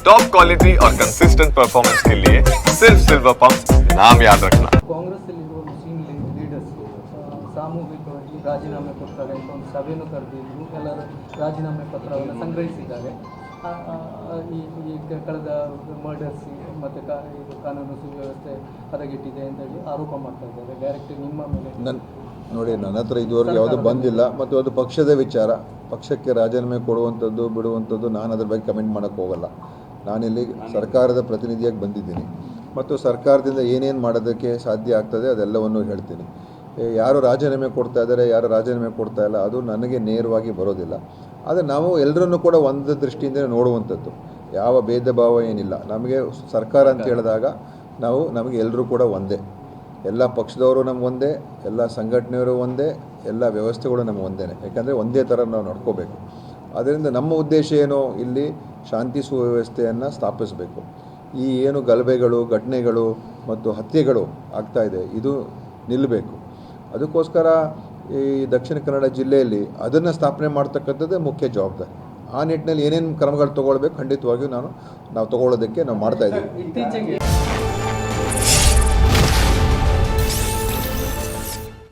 Top quality और consistent performance के लिए सिर्फ सिल्वर पंप नाम याद रखना ಕಾಂಗ್ರೆಸ್ಸಲ್ಲಿ ಒಂದು ಸೀನ್ ಲೀಡರ್ಸ್ ಸಾಮೂಹಿಕವಾಗಿ ರಾಜೀನಾಮೆ ಕೊಡ್ತಾರೆ ಅಂತ ಒಂದು ಸಭೆಯನ್ನು ಕರೆದಿದ್ರು ಎಲ್ಲರೂ ರಾಜೀನಾಮೆ ಪತ್ರವನ್ನು ಸಂಗ್ರಹಿಸಿದ್ದಾರೆ ಆ, ಆ, ಆ, ಈ ಈ ಕ- ಕಳೆದ ಮರ್ಡರ್ಸ್ ಮತ್ತು ಕಾ ಇದು ಕಾನೂನು ಸುವ್ಯವಸ್ಥೆ ಹದಗೆಟ್ಟಿದೆ ಅಂತ ಹೇಳಿ ಆರೋಪ ಮಾಡ್ತಾ ಇದ್ದಾರೆ ಡೈರೆಕ್ಟ್ ನಿಮ್ಮ ಮೇಲೆ ನನ್ನ ನೋಡಿ ನನ್ನ ಹತ್ರ ಇದುವರೆಗೆ ಯಾವುದೂ ಬಂದಿಲ್ಲ ಮತ್ತು ಅದು ಪಕ್ಷದ ವಿಚಾರ ಪಕ್ಷಕ್ಕೆ ರಾಜೀನಾಮೆ ಕೊಡುವಂಥದ್ದು ಬಿಡುವಂಥದ್ದು ನಾನು ಅದ್ರ ಬಗ್ಗೆ ಕಮೆಂಟ್ ಮಾಡೋಕ್ಕೆ ಹೋಗಲ್ಲ ನಾನಿಲ್ಲಿ ಸರ್ಕಾರದ ಪ್ರತಿನಿಧಿಯಾಗಿ ಬಂದಿದ್ದೀನಿ. ಮತ್ತು ಸರ್ಕಾರದಿಂದ ಏನೇನು ಮಾಡೋದಕ್ಕೆ ಸಾಧ್ಯ ಆಗ್ತದೆ ಅದೆಲ್ಲವನ್ನು ಹೇಳ್ತೀನಿ. ಯಾರು ರಾಜೀನಾಮೆ ಕೊಡ್ತಾ ಇದ್ದಾರೆ, ಯಾರು ರಾಜೀನಾಮೆ ಕೊಡ್ತಾ ಇಲ್ಲ, ಅದು ನನಗೆ ನೇರವಾಗಿ ಬರೋದಿಲ್ಲ. ಆದರೆ ನಾವು ಎಲ್ಲರನ್ನು ಕೂಡ ಒಂದು ದೃಷ್ಟಿಯಿಂದ ನೋಡುವಂಥದ್ದು. ಯಾವ ಭೇದ ಭಾವ ಏನಿಲ್ಲ. ನಮಗೆ ಸರ್ಕಾರ ಅಂತ ಹೇಳಿದಾಗ ನಾವು ನಮಗೆ ಎಲ್ಲರೂ ಕೂಡ ಒಂದೇ. ಎಲ್ಲ ಪಕ್ಷದವರು ಒಂದೇ, ಎಲ್ಲ ಸಂಘಟನೆಯವರು ಒಂದೇ, ಎಲ್ಲ ವ್ಯವಸ್ಥೆಗಳು ನಮ್ಗೆ ಒಂದೇ ಯಾಕಂದರೆ ಒಂದೇ ಥರ ನಾವು ನಡ್ಕೋಬೇಕು. ಅದರಿಂದ ನಮ್ಮ ಉದ್ದೇಶ ಏನು? ಇಲ್ಲಿ ಶಾಂತಿ ಸುವ್ಯವಸ್ಥೆಯನ್ನು ಸ್ಥಾಪಿಸಬೇಕು. ಈ ಏನು ಗಲಭೆಗಳು, ಘಟನೆಗಳು ಮತ್ತು ಹತ್ಯೆಗಳು ಇದೆ, ಇದು ನಿಲ್ಲಬೇಕು ಅದಕ್ಕೋಸ್ಕರ ಈ ದಕ್ಷಿಣ ಕನ್ನಡ ಜಿಲ್ಲೆಯಲ್ಲಿ ಅದನ್ನು ಸ್ಥಾಪನೆ ಮಾಡ್ತಕ್ಕಂಥದ್ದೇ ಮುಖ್ಯ ಜವಾಬ್ದಾರಿ. ಆ ನಿಟ್ಟಿನಲ್ಲಿ ಏನೇನು ಕ್ರಮಗಳು ತೊಗೊಳ್ಬೇಕು ಖಂಡಿತವಾಗಿಯೂ ನಾನು, ನಾವು ತೊಗೊಳ್ಳೋದಕ್ಕೆ ನಾವು ಮಾಡ್ತಾ ಇದ್ದೀವಿ. ಇತ್ತೀಚೆಗೆ